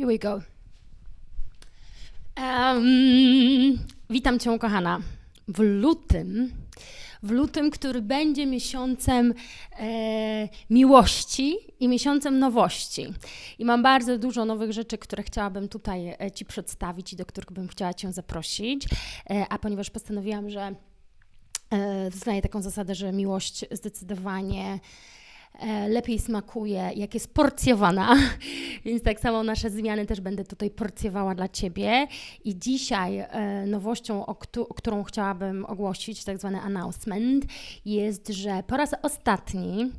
Here we go. Um, witam Cię, kochana. W lutym, w lutym, który będzie miesiącem e, miłości i miesiącem nowości. I mam bardzo dużo nowych rzeczy, które chciałabym tutaj e, Ci przedstawić i do których bym chciała Cię zaprosić. E, a ponieważ postanowiłam, że e, znaję taką zasadę, że miłość zdecydowanie lepiej smakuje, jak jest porcjowana, więc tak samo nasze zmiany też będę tutaj porcjowała dla Ciebie. I dzisiaj e, nowością, o, któ- o którą chciałabym ogłosić, tak zwany announcement, jest, że po raz ostatni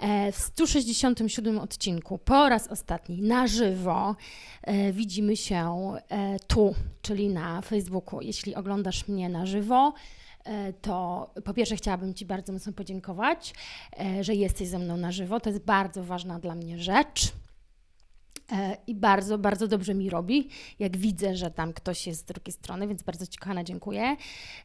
e, w 167 odcinku, po raz ostatni na żywo e, widzimy się e, tu, czyli na Facebooku. Jeśli oglądasz mnie na żywo, e, to po pierwsze chciałabym Ci bardzo mocno podziękować, e, że jesteś ze mną na żywo. To jest bardzo ważna dla mnie rzecz. E, I bardzo, bardzo dobrze mi robi, jak widzę, że tam ktoś jest z drugiej strony, więc bardzo Ci, kochana, dziękuję.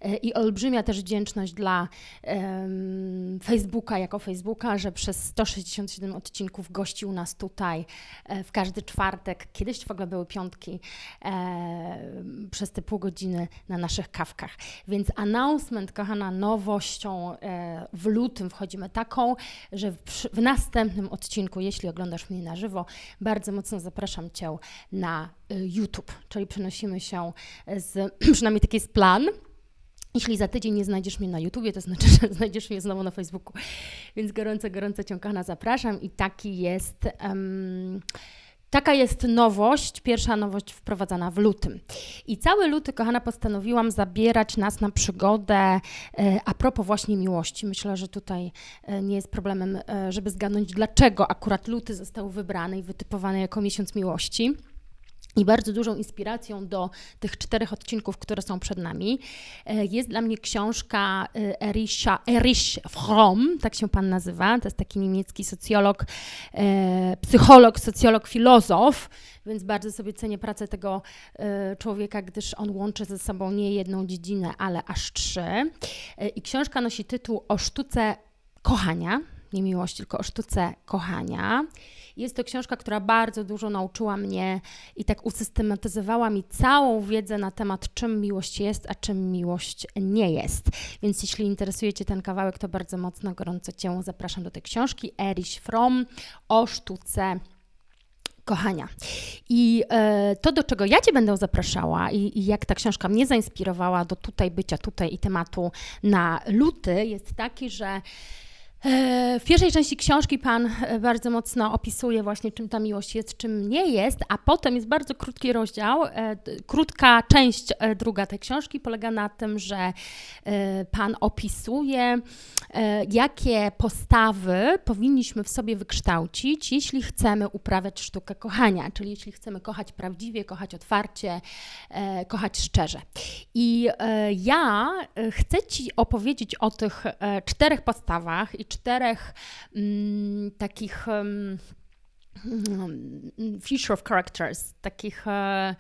E, I olbrzymia też wdzięczność dla em, Facebooka jako Facebooka, że przez 167 odcinków gościł nas tutaj e, w każdy czwartek. Kiedyś w ogóle były piątki e, przez te pół godziny na naszych kawkach. Więc announcement, kochana, nowością e, w lutym wchodzimy taką, że w, w następnym odcinku, jeśli oglądasz mnie na żywo, bardzo mocno zapraszam Cię na y, YouTube, czyli przenosimy się z, przynajmniej taki jest plan. Jeśli za tydzień nie znajdziesz mnie na YouTubie, to znaczy, że znajdziesz mnie znowu na Facebooku. Więc gorąco, gorąco Cię, kochana, zapraszam i taki jest... em, Taka jest nowość, pierwsza nowość wprowadzana w lutym. I cały luty, kochana, postanowiłam zabierać nas na przygodę e, a propos właśnie miłości. Myślę, że tutaj e, nie jest problemem, e, żeby zgadnąć, dlaczego akurat luty został wybrany i wytypowany jako miesiąc miłości. I bardzo dużą inspiracją do tych czterech odcinków, które są przed nami, e, jest dla mnie książka e, Erisha, Erich Fromm, tak się pan nazywa. To jest taki niemiecki socjolog, e, psycholog, socjolog, filozof, więc bardzo sobie cenię pracę tego człowieka, gdyż on łączy ze sobą nie jedną dziedzinę, ale aż trzy. I książka nosi tytuł O sztuce kochania, nie miłości, tylko o sztuce kochania. Jest to książka, która bardzo dużo nauczyła mnie i tak usystematyzowała mi całą wiedzę na temat, czym miłość jest, a czym miłość nie jest. Więc jeśli interesuje Cię ten kawałek, to bardzo mocno, gorąco Cię zapraszam do tej książki Erich Fromm o sztuce kochania. I e, to, do czego ja Cię będę zapraszała i, i jak ta książka mnie zainspirowała do tutaj bycia tutaj i tematu na luty, jest taki, że W pierwszej części książki Pan e, bardzo mocno opisuje właśnie, czym ta miłość jest, czym nie jest, a potem jest bardzo krótki rozdział, e, krótka część e, druga tej książki polega na tym, że e, Pan opisuje, e, jakie postawy powinniśmy w sobie wykształcić, jeśli chcemy uprawiać sztukę kochania, czyli jeśli chcemy kochać prawdziwie, kochać otwarcie, e, kochać szczerze. I e, ja e, chcę Ci opowiedzieć o tych e, czterech podstawach i czterech mm, takich. Um, feature of characters, takich e,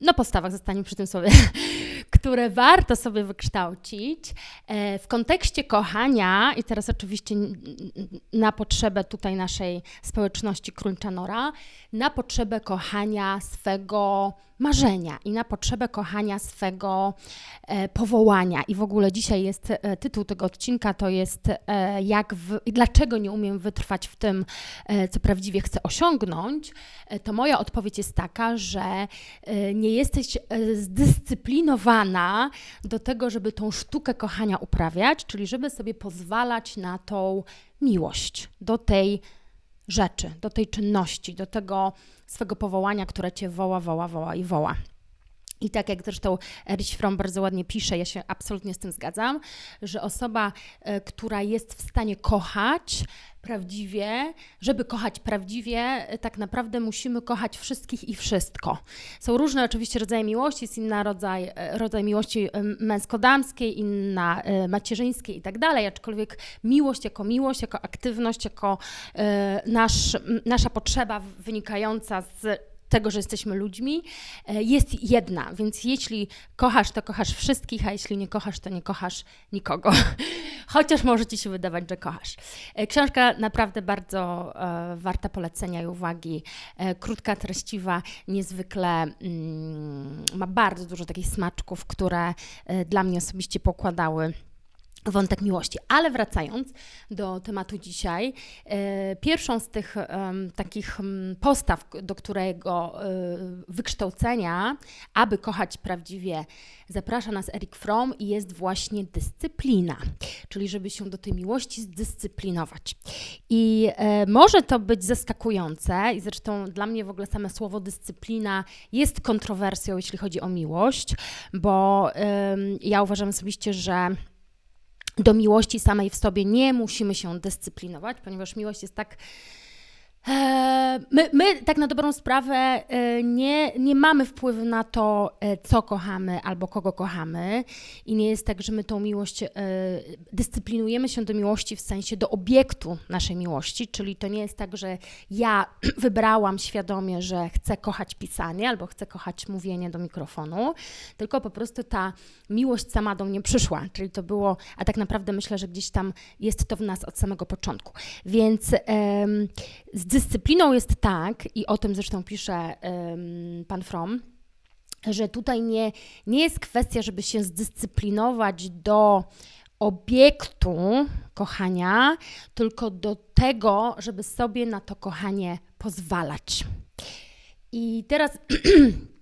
no postawach, zostaniemy przy tym słowie, które warto sobie wykształcić e, w kontekście kochania i teraz oczywiście na potrzebę tutaj naszej społeczności Króliczanora, na potrzebę kochania swego marzenia i na potrzebę kochania swego e, powołania. I w ogóle dzisiaj jest e, tytuł tego odcinka to jest e, jak w, dlaczego nie umiem wytrwać w tym, co prawdziwie chcę osiągnąć, to moja odpowiedź jest taka, że nie jesteś zdyscyplinowana do tego, żeby tą sztukę kochania uprawiać, czyli żeby sobie pozwalać na tą miłość, do tej rzeczy, do tej czynności, do tego swego powołania, które cię woła, woła, woła i woła. I tak jak zresztą Erich Fromm bardzo ładnie pisze, ja się absolutnie z tym zgadzam, że osoba, e, która jest w stanie kochać prawdziwie, żeby kochać prawdziwie, e, tak naprawdę musimy kochać wszystkich i wszystko. Są różne oczywiście rodzaje miłości, jest inna rodzaj, e, rodzaj miłości męsko-damskiej, inna macierzyńskiej i tak dalej, aczkolwiek miłość jako miłość, jako aktywność, jako nasz, nasza potrzeba wynikająca z tego, że jesteśmy ludźmi, e, jest jedna. Więc jeśli kochasz, to kochasz wszystkich, a jeśli nie kochasz, to nie kochasz nikogo. Chociaż może ci się wydawać, że kochasz. E, książka naprawdę bardzo e, warta polecenia i uwagi. Krótka, treściwa, niezwykle mm, ma bardzo dużo takich smaczków, które dla mnie osobiście pokładały wątek miłości. Ale wracając do tematu dzisiaj, e, pierwszą z tych em, takich postaw, do którego e, wykształcenia, aby kochać prawdziwie, zaprasza nas Eric Fromm i jest właśnie dyscyplina, czyli żeby się do tej miłości zdyscyplinować. I e, może to być zaskakujące i zresztą dla mnie w ogóle same słowo dyscyplina jest kontrowersją, jeśli chodzi o miłość, bo ja uważam osobiście, że do miłości samej w sobie nie musimy się dyscyplinować, ponieważ miłość jest tak. E, My, my tak na dobrą sprawę e, nie, nie mamy wpływu na to, e, co kochamy albo kogo kochamy. I nie jest tak, że my tą miłość dyscyplinujemy się do miłości w sensie do obiektu naszej miłości. Czyli to nie jest tak, że ja wybrałam świadomie, że chcę kochać pisanie albo chcę kochać mówienie do mikrofonu, tylko po prostu ta miłość sama do mnie przyszła. Czyli to było, a tak naprawdę myślę, że gdzieś tam jest to w nas od samego początku. Więc z dyscypliną jest tak, i o tym zresztą pisze pan From, że tutaj nie, nie jest kwestia, żeby się zdyscyplinować do obiektu kochania, tylko do tego, żeby sobie na to kochanie pozwalać. I teraz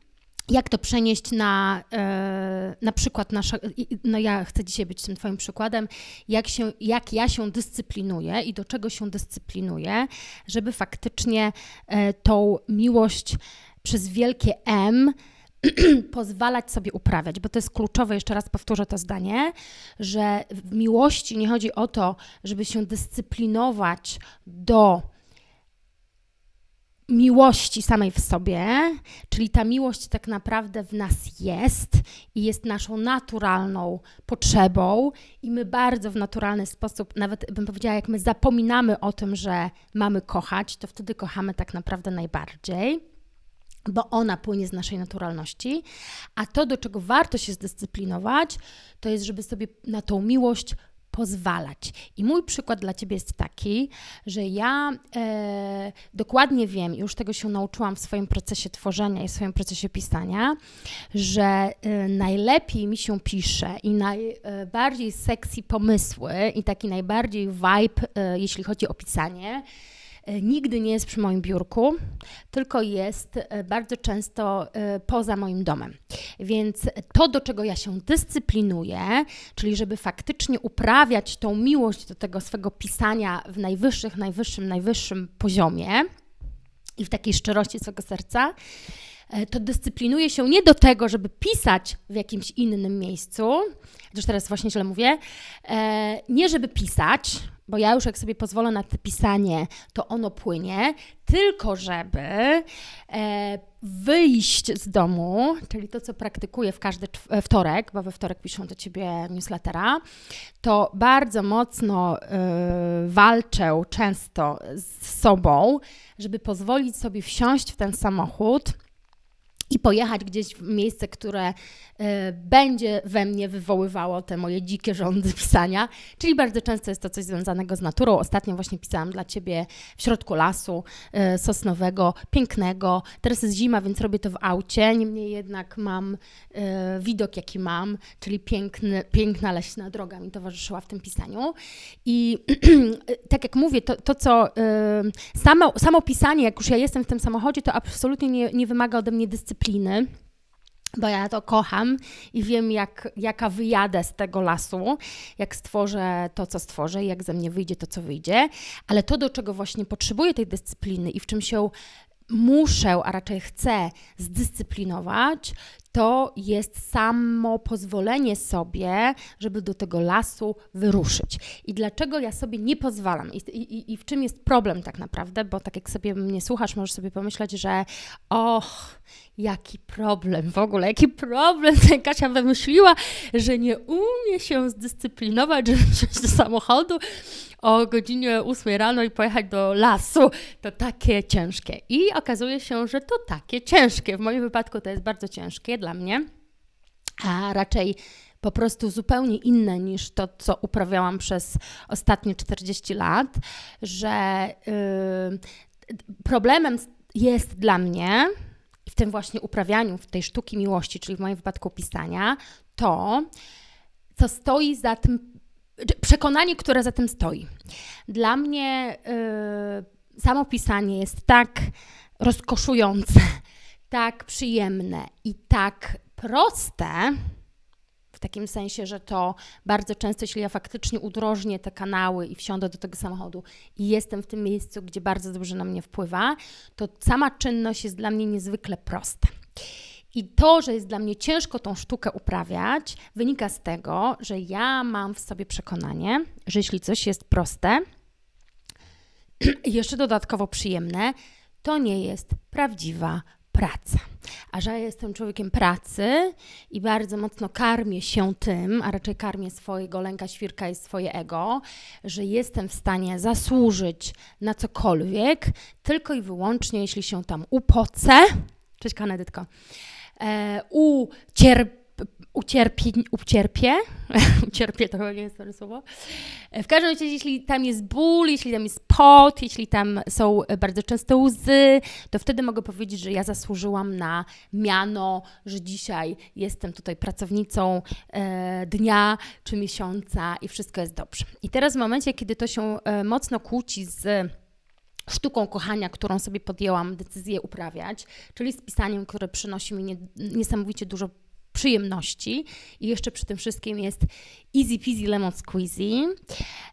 jak to przenieść na, e, na przykład i- no ja chcę dzisiaj być tym Twoim przykładem, jak, się, jak ja się dyscyplinuję i do czego się dyscyplinuję, żeby faktycznie e, tą miłość przez wielkie M pozwalać sobie uprawiać, bo to jest kluczowe, jeszcze raz powtórzę to zdanie, że w miłości nie chodzi o to, żeby się dyscyplinować do miłości samej w sobie, czyli ta miłość tak naprawdę w nas jest i jest naszą naturalną potrzebą, i my bardzo w naturalny sposób, nawet bym powiedziała, jak my zapominamy o tym, że mamy kochać, to wtedy kochamy tak naprawdę najbardziej bo ona płynie z naszej naturalności, a to, do czego warto się zdyscyplinować, to jest, żeby sobie na tą miłość pozwalać. I mój przykład dla Ciebie jest taki, że ja e, dokładnie wiem, już tego się nauczyłam w swoim procesie tworzenia i w swoim procesie pisania, że e, najlepiej mi się pisze i najbardziej sexy pomysły i taki najbardziej vibe, e, jeśli chodzi o pisanie, e, nigdy nie jest przy moim biurku, tylko jest e, bardzo często e, poza moim domem. Więc to, do czego ja się dyscyplinuję, czyli żeby faktycznie uprawiać tą miłość do tego swego pisania w najwyższych, najwyższym, najwyższym poziomie i w takiej szczerości swego serca, e, to dyscyplinuję się nie do tego, żeby pisać w jakimś innym miejscu, chociaż teraz właśnie źle mówię, e, nie żeby pisać, bo ja już jak sobie pozwolę na to pisanie, to ono płynie, tylko żeby e, wyjść z domu, czyli to, co praktykuję w każdy e, wtorek, bo we wtorek piszę do Ciebie newslettera, to bardzo mocno e, walczę często z sobą, żeby pozwolić sobie wsiąść w ten samochód i pojechać gdzieś w miejsce, które e, będzie we mnie wywoływało te moje dzikie rządy pisania, czyli bardzo często jest to coś związanego z naturą. Ostatnio właśnie pisałam dla Ciebie w środku lasu e, sosnowego, pięknego. Teraz jest zima, więc robię to w aucie, niemniej jednak mam e, widok, jaki mam, czyli piękny, piękna leśna droga mi towarzyszyła w tym pisaniu. I tak jak mówię, to, to co samo, samo pisanie, jak już ja jestem w tym samochodzie, to absolutnie nie, nie wymaga ode mnie dyscypliny. Bo ja to kocham i wiem, jak, jaka wyjadę z tego lasu, jak stworzę to, co stworzę, jak ze mnie wyjdzie to, co wyjdzie. Ale to, do czego właśnie potrzebuję tej dyscypliny i w czym się muszę, a raczej chcę zdyscyplinować, to jest samo pozwolenie sobie, żeby do tego lasu wyruszyć. I dlaczego ja sobie nie pozwalam? I, i, I w czym jest problem tak naprawdę? Bo tak jak sobie mnie słuchasz, możesz sobie pomyśleć, że och, jaki problem w ogóle, jaki problem Kasia wymyśliła, że nie umie się zdyscyplinować, żeby wsiąść do samochodu o godzinie 8 rano i pojechać do lasu. To takie ciężkie. I okazuje się, że to takie ciężkie. W moim wypadku to jest bardzo ciężkie dla mnie, a raczej po prostu zupełnie inne niż to, co uprawiałam przez ostatnie 40 lat, że yy, problemem jest dla mnie w tym właśnie uprawianiu, w tej sztuki miłości, czyli w moim wypadku pisania, to, co stoi za tym, przekonanie, które za tym stoi. Dla mnie yy, samo pisanie jest tak rozkoszujące, tak przyjemne i tak proste, w takim sensie, że to bardzo często, jeśli ja faktycznie udrożnię te kanały i wsiądę do tego samochodu i jestem w tym miejscu, gdzie bardzo dobrze na mnie wpływa, to sama czynność jest dla mnie niezwykle prosta. I to, że jest dla mnie ciężko tą sztukę uprawiać, wynika z tego, że ja mam w sobie przekonanie, że jeśli coś jest proste jeszcze dodatkowo przyjemne, to nie jest prawdziwa praca. A że ja jestem człowiekiem pracy i bardzo mocno karmię się tym, a raczej karmię swojego lęka świrka i swoje ego, że jestem w stanie zasłużyć na cokolwiek, tylko i wyłącznie jeśli się tam upocę. Cześć Kanedytko e, ucierp, ucierpi, ucierpię, ucierpię to nie jest to słowo. E, w każdym razie, jeśli tam jest ból, jeśli tam jest pot, jeśli tam są bardzo często łzy, to wtedy mogę powiedzieć, że ja zasłużyłam na miano, że dzisiaj jestem tutaj pracownicą e, dnia czy miesiąca i wszystko jest dobrze. I teraz w momencie, kiedy to się e, mocno kłóci z sztuką kochania, którą sobie podjęłam decyzję uprawiać, czyli z pisaniem, które przynosi mi nie, niesamowicie dużo przyjemności i jeszcze przy tym wszystkim jest easy peasy lemon squeezy.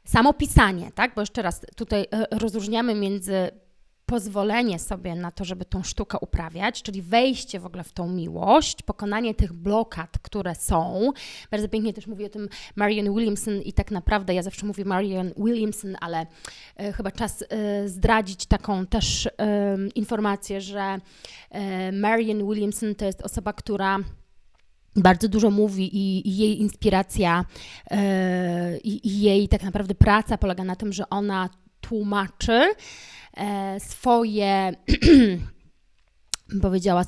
Samo pisanie, tak? Bo jeszcze raz tutaj e, rozróżniamy między pozwolenie sobie na to, żeby tą sztukę uprawiać, czyli wejście w ogóle w tą miłość, pokonanie tych blokad, które są. Bardzo pięknie też mówi o tym Marion Williamson i tak naprawdę ja zawsze mówię Marion Williamson, ale e, chyba czas e, zdradzić taką też e, informację, że Marion Williamson to jest osoba, która bardzo dużo mówi i, i jej inspiracja e, i, jej tak naprawdę praca polega na tym, że ona tłumaczy e, swoje powiedziała,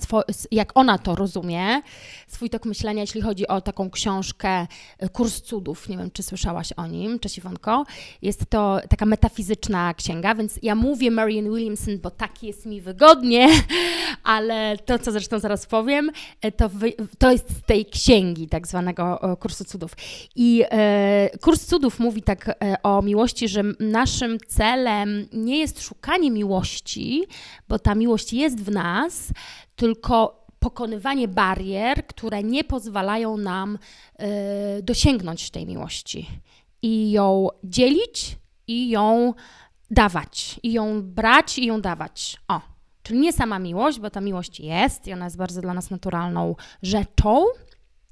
jak ona to rozumie, swój tok myślenia, jeśli chodzi o taką książkę e, Kurs Cudów. Nie wiem, czy słyszałaś o nim, cześć Iwonko. Jest to taka metafizyczna księga, więc ja mówię Marian Williamson, bo tak jest mi wygodnie, ale to, co zresztą zaraz powiem, e, to, wy, to jest z tej księgi tak zwanego e, Kursu Cudów. I e, Kurs Cudów mówi tak e, o miłości, że naszym celem nie jest szukanie miłości, bo ta miłość jest w nas, tylko pokonywanie barier, które nie pozwalają nam y, dosięgnąć tej miłości i ją dzielić i ją dawać, i ją brać i ją dawać. O, czyli nie sama miłość, bo ta miłość jest i ona jest bardzo dla nas naturalną rzeczą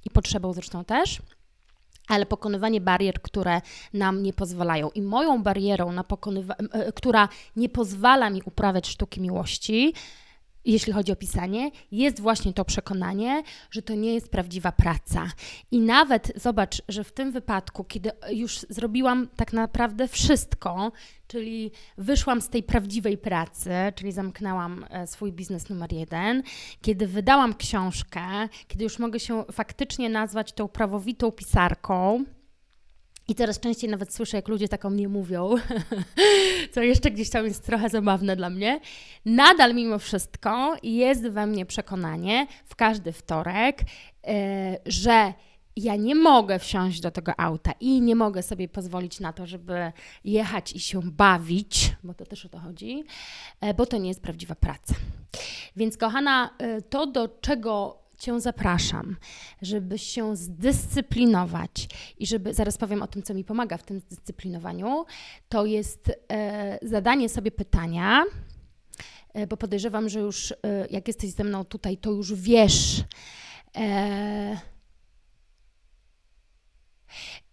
i potrzebą zresztą też, ale pokonywanie barier, które nam nie pozwalają. I moją barierą, na pokonywa- e, która nie pozwala mi uprawiać sztuki miłości, jeśli chodzi o pisanie, jest właśnie to przekonanie, że to nie jest prawdziwa praca. I nawet zobacz, że w tym wypadku, kiedy już zrobiłam tak naprawdę wszystko, czyli wyszłam z tej prawdziwej pracy, czyli zamknęłam e, swój biznes numer jeden, kiedy wydałam książkę, kiedy już mogę się faktycznie nazwać tą prawowitą pisarką, i coraz częściej nawet słyszę, jak ludzie tak o mnie mówią, co jeszcze gdzieś tam jest trochę zabawne dla mnie. Nadal mimo wszystko jest we mnie przekonanie w każdy wtorek, yy, że ja nie mogę wsiąść do tego auta i nie mogę sobie pozwolić na to, żeby jechać i się bawić, bo to też o to chodzi, yy, bo to nie jest prawdziwa praca. Więc kochana, yy, to do czego Cię zapraszam, żeby się zdyscyplinować i żeby, zaraz powiem o tym, co mi pomaga w tym zdyscyplinowaniu, to jest e, zadanie sobie pytania, e, bo podejrzewam, że już e, jak jesteś ze mną tutaj, to już wiesz, E...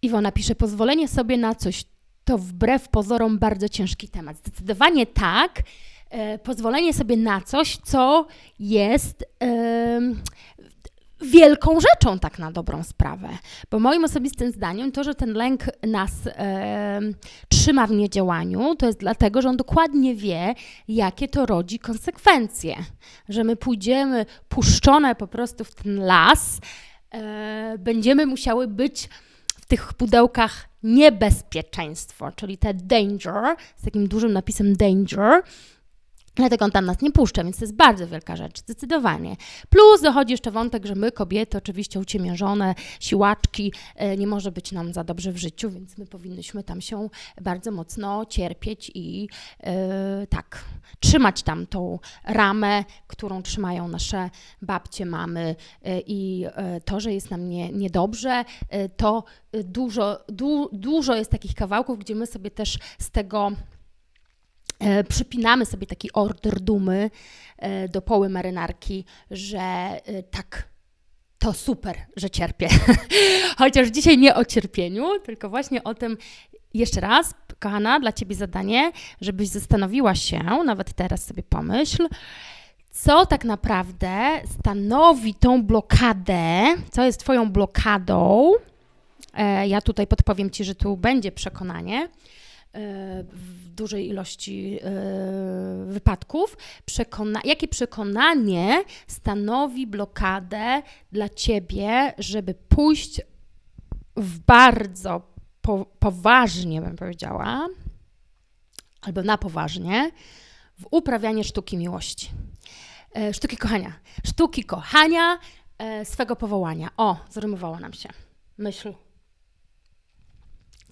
Iwona pisze, pozwolenie sobie na coś to wbrew pozorom bardzo ciężki temat. Zdecydowanie tak. E, pozwolenie sobie na coś, co jest e, wielką rzeczą, tak na dobrą sprawę. Bo moim osobistym zdaniem to, że ten lęk nas e, trzyma w niedziałaniu, to jest dlatego, że on dokładnie wie, jakie to rodzi konsekwencje. Że my pójdziemy puszczone po prostu w ten las, e, będziemy musiały być w tych pudełkach niebezpieczeństwo, czyli te danger, z takim dużym napisem danger, Dlatego on tam nas nie puszcza, więc to jest bardzo wielka rzecz, zdecydowanie. Plus dochodzi jeszcze wątek, że my, kobiety, oczywiście uciemiężone, siłaczki, e, nie może być nam za dobrze w życiu, więc my powinnyśmy tam się bardzo mocno cierpieć i e, tak, trzymać tam tą ramę, którą trzymają nasze babcie, mamy e, i to, że jest nam nie, niedobrze, to dużo, du, dużo jest takich kawałków, gdzie my sobie też z tego przypinamy sobie taki order dumy e, do poły marynarki, że e, tak, to super, że cierpię. Chociaż dzisiaj nie o cierpieniu, tylko właśnie o tym, jeszcze raz, kochana, dla Ciebie zadanie, żebyś zastanowiła się, nawet teraz sobie pomyśl, co tak naprawdę stanowi tą blokadę, co jest Twoją blokadą. E, ja tutaj podpowiem Ci, że tu będzie przekonanie e, w dużej ilości e, wypadków. Przekona jakie przekonanie stanowi blokadę dla Ciebie, żeby pójść w bardzo po poważnie, bym powiedziała, albo na poważnie, w uprawianie sztuki miłości. E, sztuki kochania. Sztuki kochania e, swego powołania. O, zrymowało nam się. Myśl.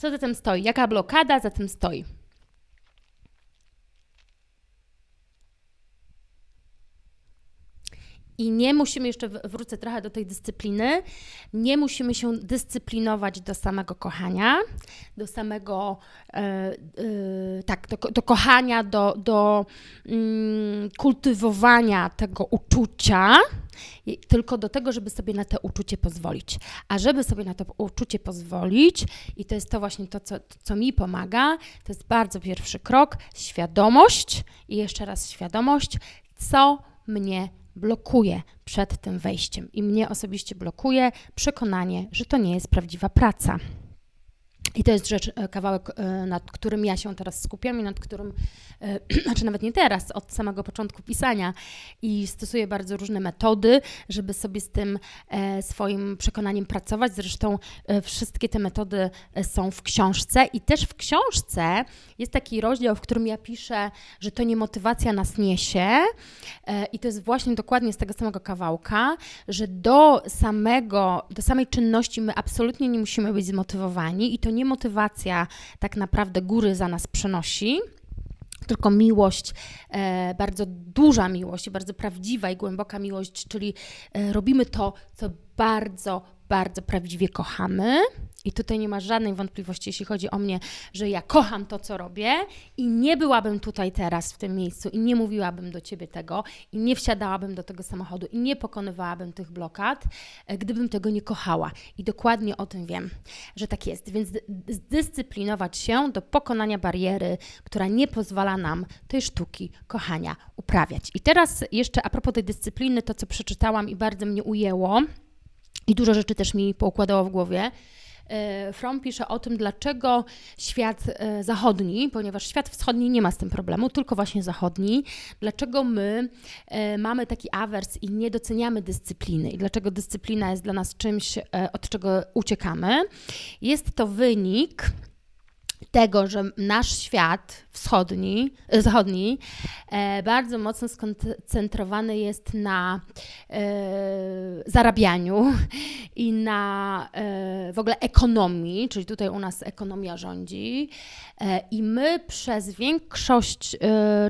Co za tym stoi? Jaka blokada za tym stoi? I nie musimy, jeszcze wrócę trochę do tej dyscypliny, nie musimy się dyscyplinować do samego kochania, do samego, e, e, tak, do, do, kochania, do, do mm, kultywowania tego uczucia, tylko do tego, żeby sobie na to uczucie pozwolić. A żeby sobie na to uczucie pozwolić, i to jest to właśnie to, co, co mi pomaga, to jest bardzo pierwszy krok, świadomość i jeszcze raz świadomość, co mnie blokuje przed tym wejściem i mnie osobiście blokuje przekonanie, że to nie jest prawdziwa praca. I to jest rzecz, e, kawałek, e, nad którym ja się teraz skupiam i nad którym, e, znaczy nawet nie teraz, od samego początku pisania. I stosuję bardzo różne metody, żeby sobie z tym swoim przekonaniem pracować. Zresztą wszystkie te metody są w książce. I też w książce jest taki rozdział, w którym ja piszę, że to nie motywacja nas niesie. I to jest właśnie dokładnie z tego samego kawałka, że do samego, do samej czynności my absolutnie nie musimy być zmotywowani i to nie motywacja tak naprawdę góry za nas przenosi, tylko miłość, e, bardzo duża miłość, bardzo prawdziwa i głęboka miłość, czyli e, robimy to, co bardzo, bardzo prawdziwie kochamy. I tutaj nie ma żadnej wątpliwości, jeśli chodzi o mnie, że ja kocham to, co robię i nie byłabym tutaj teraz w tym miejscu i nie mówiłabym do ciebie tego i nie wsiadałabym do tego samochodu i nie pokonywałabym tych blokad, e, gdybym tego nie kochała. I dokładnie o tym wiem, że tak jest. Więc zdyscyplinować się do pokonania bariery, która nie pozwala nam tej sztuki kochania uprawiać. I teraz jeszcze a propos tej dyscypliny, to co przeczytałam i bardzo mnie ujęło i dużo rzeczy też mi poukładało w głowie. E, From pisze o tym, dlaczego świat e, zachodni, ponieważ świat wschodni nie ma z tym problemu, tylko właśnie zachodni, dlaczego my e, mamy taki awers i nie doceniamy dyscypliny? I dlaczego dyscyplina jest dla nas czymś, od czego uciekamy. Jest to wynik tego, że nasz świat wschodni, e, zachodni e, bardzo mocno skoncentrowany jest na e, zarabianiu i na w ogóle ekonomii, czyli tutaj u nas ekonomia rządzi. I my przez większość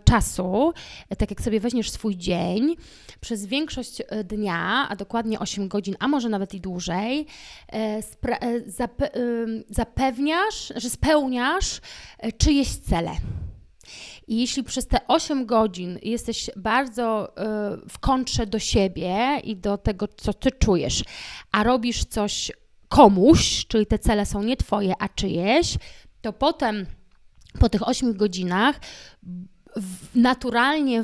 czasu, tak jak sobie weźmiesz swój dzień, przez większość dnia, a dokładnie 8 godzin, a może nawet i dłużej, zapewniasz, że spełniasz czyjeś cele. I jeśli przez te 8 godzin jesteś bardzo y, w kontrze do siebie i do tego, co ty czujesz, a robisz coś komuś, czyli te cele są nie twoje, a czyjeś, to potem po tych 8 godzinach naturalnie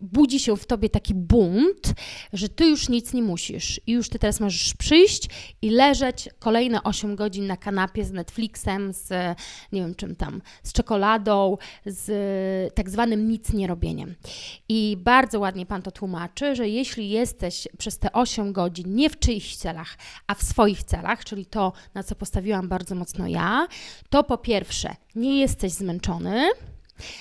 budzi się w tobie taki bunt, że ty już nic nie musisz i już ty teraz możesz przyjść i leżeć kolejne 8 godzin na kanapie z Netflixem, z nie wiem czym tam, z czekoladą, z tak zwanym nic nie robieniem. I bardzo ładnie pan to tłumaczy, że jeśli jesteś przez te 8 godzin nie w czyichś celach, a w swoich celach, czyli to, na co postawiłam bardzo mocno ja, to po pierwsze nie jesteś zmęczony,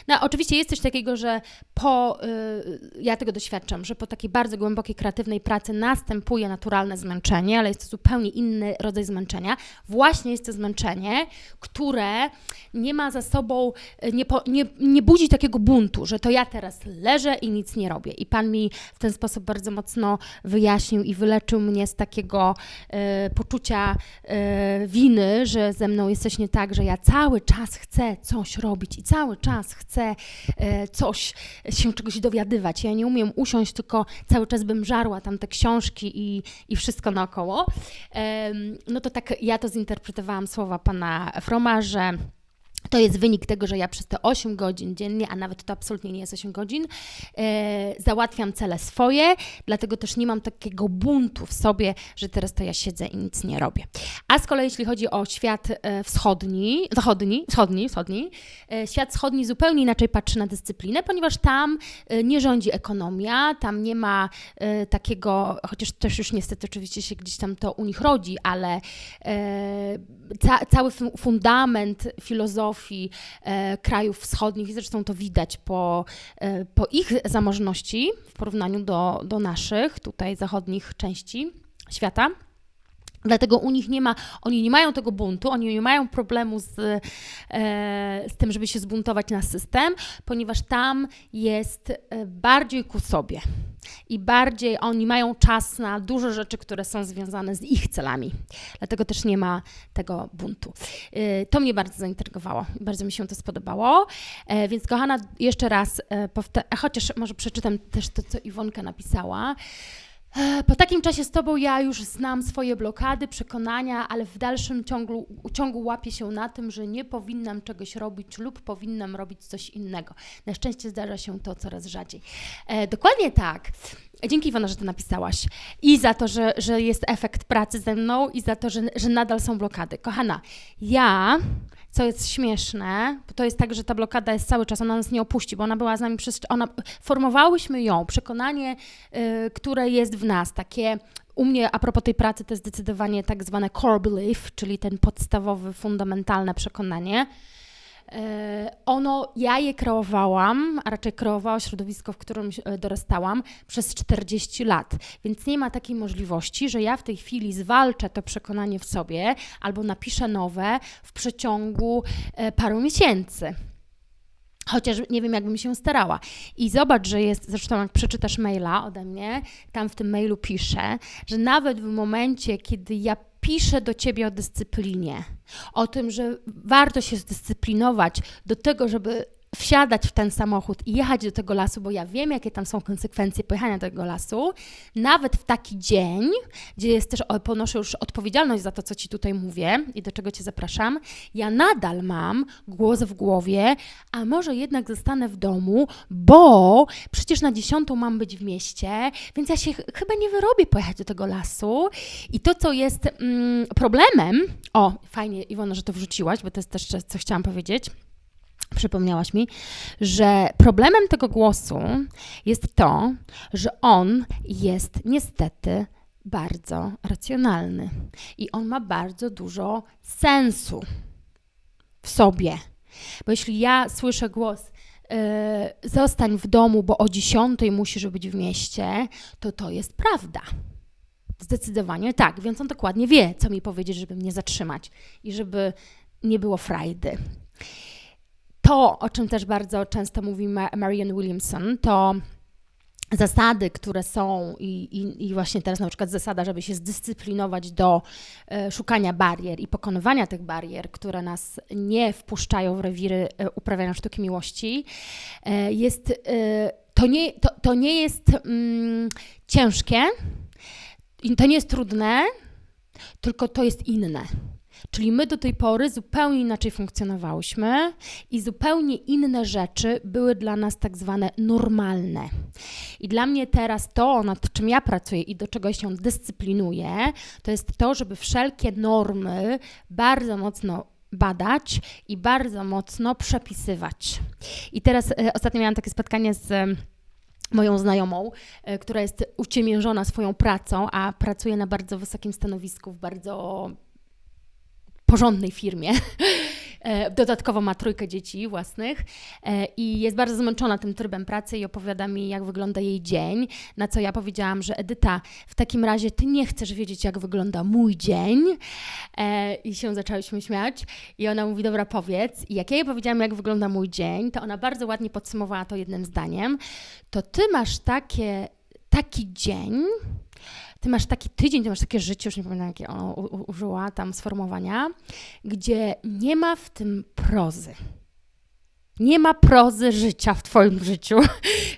no, oczywiście jest coś takiego, że po, y, ja tego doświadczam, że po takiej bardzo głębokiej, kreatywnej pracy następuje naturalne zmęczenie, ale jest to zupełnie inny rodzaj zmęczenia. Właśnie jest to zmęczenie, które nie ma za sobą, y, nie, po, nie, nie budzi takiego buntu, że to ja teraz leżę i nic nie robię. I Pan mi w ten sposób bardzo mocno wyjaśnił i wyleczył mnie z takiego y, poczucia winy, że ze mną jest coś nie tak, że ja cały czas chcę coś robić i cały czas e, coś, się czegoś dowiadywać. Ja nie umiem usiąść, tylko cały czas bym żarła tam te książki i, i wszystko naokoło. No to tak ja to zinterpretowałam słowa pana Froma, że to jest wynik tego, że ja przez te 8 godzin dziennie, a nawet to absolutnie nie jest 8 godzin, e, załatwiam cele swoje, dlatego też nie mam takiego buntu w sobie, że teraz to ja siedzę i nic nie robię. A z kolei jeśli chodzi o świat e, wschodni, zachodni, wschodni, wschodni, e, świat wschodni zupełnie inaczej patrzy na dyscyplinę, ponieważ tam e, nie rządzi ekonomia, tam nie ma e, takiego, chociaż też już niestety oczywiście się gdzieś tam to u nich rodzi, ale e, ca, cały fundament filozofii, filozofii e, krajów wschodnich i zresztą to widać po, e, po ich zamożności w porównaniu do, do naszych, tutaj zachodnich części świata. Dlatego u nich nie ma, oni nie mają tego buntu, oni nie mają problemu z, e, z tym, żeby się zbuntować na system, ponieważ tam jest e, bardziej ku sobie i bardziej oni mają czas na dużo rzeczy, które są związane z ich celami. Dlatego też nie ma tego buntu. E, to mnie bardzo zaintrygowało, bardzo mi się to spodobało. Więc kochana, jeszcze raz, chociaż może przeczytam też to, co Iwonka napisała. E, po takim czasie z Tobą ja już znam swoje blokady, przekonania, ale w dalszym ciągu, ciągu łapię się na tym, że nie powinnam czegoś robić lub powinnam robić coś innego. Na szczęście zdarza się to coraz rzadziej. E, dokładnie tak. Dzięki Iwona, że to napisałaś. I za to, że, że jest efekt pracy ze mną i za to, że, że nadal są blokady. Kochana, ja co jest śmieszne, bo to jest tak, że ta blokada jest cały czas, ona nas nie opuści, bo ona była z nami przez... Ona, formowałyśmy ją, przekonanie, y, które jest w nas, takie u mnie, a propos tej pracy, to jest zdecydowanie tak zwane core belief, czyli ten podstawowy, fundamentalne przekonanie, ono, ja je kreowałam, a raczej kreowało środowisko, w którym e, dorastałam przez 40 lat. Więc nie ma takiej możliwości, że ja w tej chwili zwalczę to przekonanie w sobie albo napiszę nowe w przeciągu e, paru miesięcy. Chociaż nie wiem, jakbym się starała. I zobacz, że jest, zresztą jak przeczytasz maila ode mnie, tam w tym mailu piszę, że nawet w momencie, kiedy ja piszę do ciebie o dyscyplinie, o tym, że warto się zdyscyplinować do tego, żeby wsiadać w ten samochód i jechać do tego lasu, bo ja wiem, jakie tam są konsekwencje pojechania do tego lasu, nawet w taki dzień, gdzie jest też, ponoszę już odpowiedzialność za to, co Ci tutaj mówię i do czego Cię zapraszam, ja nadal mam głos w głowie, a może jednak zostanę w domu, bo przecież na dziesiątą mam być w mieście, więc ja się chyba nie wyrobię pojechać do tego lasu. I to, co jest mm, problemem, o, fajnie Iwona, że to wrzuciłaś, bo to jest też, co chciałam powiedzieć, przypomniałaś mi, że problemem tego głosu jest to, że on jest niestety bardzo racjonalny i on ma bardzo dużo sensu w sobie. Bo jeśli ja słyszę głos, yy, zostań w domu, bo o dziesiątej musisz być w mieście, to to jest prawda. Zdecydowanie tak, więc on dokładnie wie, co mi powiedzieć, żeby mnie zatrzymać i żeby nie było frajdy to, o czym też bardzo często mówi Marianne Williamson, to zasady, które są i, i, i, właśnie teraz na przykład zasada, żeby się zdyscyplinować do e, szukania barier i pokonywania tych barier, które nas nie wpuszczają w rewiry e, uprawiania sztuki miłości, e, jest, to, nie, to, to nie jest mm, ciężkie, to nie jest trudne, tylko to jest inne. Czyli my do tej pory zupełnie inaczej funkcjonowałyśmy i zupełnie inne rzeczy były dla nas tak zwane normalne. I dla mnie teraz to, nad czym ja pracuję i do czego się dyscyplinuję, to jest to, żeby wszelkie normy bardzo mocno badać i bardzo mocno przepisywać. I teraz e, ostatnio miałam takie spotkanie z e, moją znajomą, e, która jest uciemiężona swoją pracą, a pracuje na bardzo wysokim stanowisku w bardzo porządnej firmie. E, dodatkowo ma trójkę dzieci własnych e, i jest bardzo zmęczona tym trybem pracy i opowiada mi, jak wygląda jej dzień. Na co ja powiedziałam, że Edyta, w takim razie ty nie chcesz wiedzieć, jak wygląda mój dzień. E, I się zaczęłyśmy śmiać. I ona mówi, dobra, powiedz. I jak ja jej powiedziałam, jak wygląda mój dzień, to ona bardzo ładnie podsumowała to jednym zdaniem. To ty masz takie, taki dzień, ty masz taki tydzień, ty masz takie życie, już nie pamiętam jakie ona użyła tam sformułowania, gdzie nie ma w tym prozy. Nie ma prozy życia w Twoim życiu.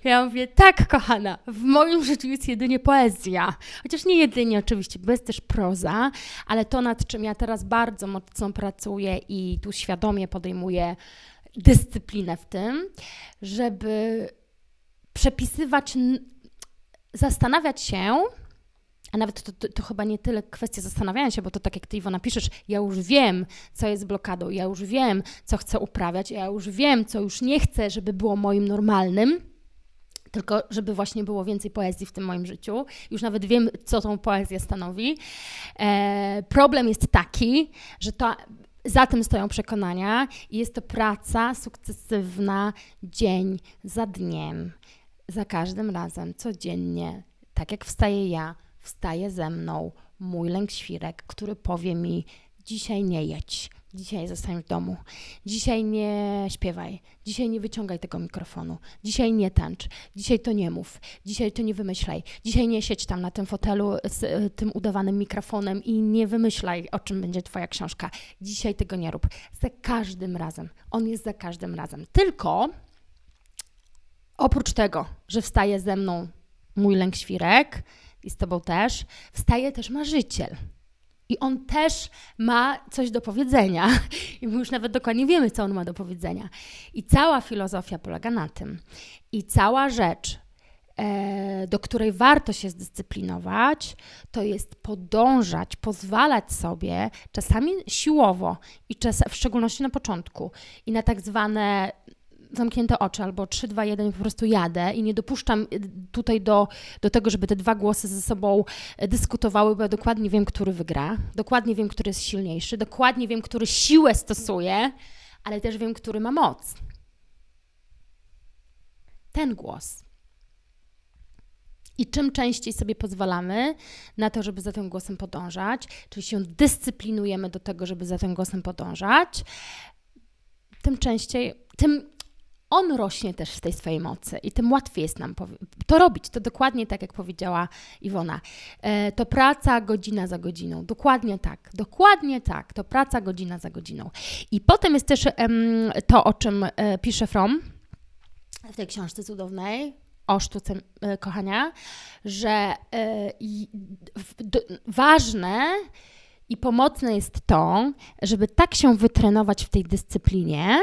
Ja mówię, tak, kochana, w moim życiu jest jedynie poezja. Chociaż nie jedynie, oczywiście, bo jest też proza, ale to, nad czym ja teraz bardzo mocno pracuję i tu świadomie podejmuję dyscyplinę w tym, żeby przepisywać, zastanawiać się, a nawet to, to, to, chyba nie tyle kwestia zastanawiania się, bo to tak jak ty Iwona piszesz, ja już wiem, co jest blokadą, ja już wiem, co chcę uprawiać, ja już wiem, co już nie chcę, żeby było moim normalnym, tylko żeby właśnie było więcej poezji w tym moim życiu. Już nawet wiem, co tą poezję stanowi. E, problem jest taki, że to za tym stoją przekonania i jest to praca sukcesywna dzień za dniem, za każdym razem, codziennie, tak jak wstaję ja, wstaje ze mną mój lęk świrek, który powie mi: Dzisiaj nie jedź, dzisiaj zostań w domu, dzisiaj nie śpiewaj, dzisiaj nie wyciągaj tego mikrofonu, dzisiaj nie tańcz, dzisiaj to nie mów, dzisiaj to nie wymyślaj, dzisiaj nie siedź tam na tym fotelu z y, tym udawanym mikrofonem i nie wymyślaj, o czym będzie Twoja książka. Dzisiaj tego nie rób. Za każdym razem. On jest za każdym razem. Tylko oprócz tego, że wstaje ze mną mój lęk świrek, i z Tobą też, wstaje też marzyciel. I on też ma coś do powiedzenia. I my już nawet dokładnie wiemy, co on ma do powiedzenia. I cała filozofia polega na tym. I cała rzecz, e, do której warto się zdyscyplinować, to jest podążać, pozwalać sobie, czasami siłowo, i czas, w szczególności na początku, i na tak zwane zamknięte oczy albo 3, 2, 1 po prostu jadę i nie dopuszczam y, tutaj do, do tego, żeby te dwa głosy ze sobą y, dyskutowały, bo ja dokładnie wiem, który wygra, dokładnie wiem, który jest silniejszy, dokładnie wiem, który siłę stosuje, ale też wiem, który ma moc. Ten głos. I czym częściej sobie pozwalamy na to, żeby za tym głosem podążać, czyli się dyscyplinujemy do tego, żeby za tym głosem podążać, tym częściej, tym on rośnie też w tej swojej mocy i tym łatwiej jest nam to robić. To dokładnie tak, jak powiedziała Iwona. E, to praca godzina za godziną. Dokładnie tak. Dokładnie tak. To praca godzina za godziną. I potem jest też to, o czym e, pisze From w tej książce cudownej, o sztuce e, kochania, że ważne i pomocne jest to, żeby tak się wytrenować w tej dyscyplinie,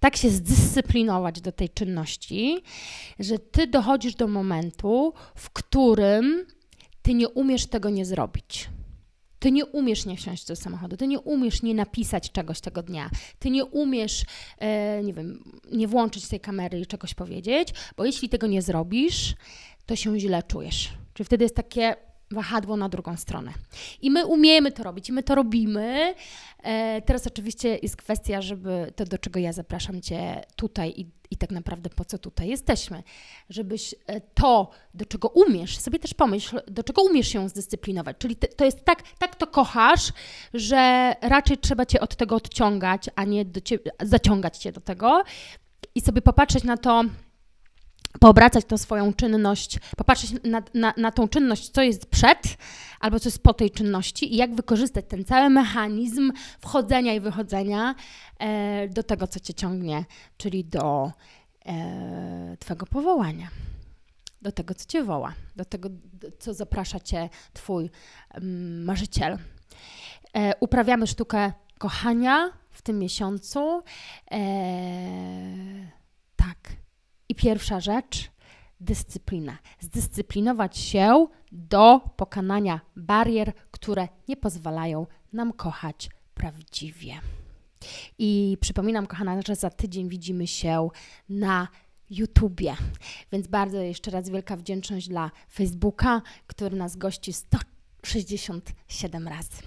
tak się zdyscyplinować do tej czynności, że ty dochodzisz do momentu, w którym ty nie umiesz tego nie zrobić. Ty nie umiesz nie wsiąść do samochodu, ty nie umiesz nie napisać czegoś tego dnia, ty nie umiesz, e, nie wiem, nie włączyć tej kamery i czegoś powiedzieć, bo jeśli tego nie zrobisz, to się źle czujesz. Czyli wtedy jest takie wahadło na drugą stronę. I my umiemy to robić, i my to robimy. E, teraz oczywiście jest kwestia, żeby to, do czego ja zapraszam Cię tutaj i, i tak naprawdę po co tutaj jesteśmy, żebyś e, to, do czego umiesz, sobie też pomyśl, do czego umiesz się zdyscyplinować. Czyli te, to jest tak, tak to kochasz, że raczej trzeba Cię od tego odciągać, a nie ciebie, zaciągać Cię do tego i sobie popatrzeć na to, poobracać tą swoją czynność, popatrzeć na, na, na tą czynność, co jest przed albo co jest po tej czynności i jak wykorzystać ten cały mechanizm wchodzenia i wychodzenia e, do tego, co cię ciągnie, czyli do e, Twojego powołania, do tego, co cię woła, do tego, co zaprasza cię Twój mm, marzyciel. E, uprawiamy sztukę kochania w tym miesiącu. E. I pierwsza rzecz, dyscyplina. Zdyscyplinować się do pokonania barier, które nie pozwalają nam kochać prawdziwie. I przypominam, kochana, że za tydzień widzimy się na YouTubie. Więc bardzo jeszcze raz wielka wdzięczność dla Facebooka, który nas gości 167 razy.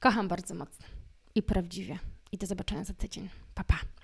Kocham bardzo mocno i prawdziwie. I do zobaczenia za tydzień. Pa, pa.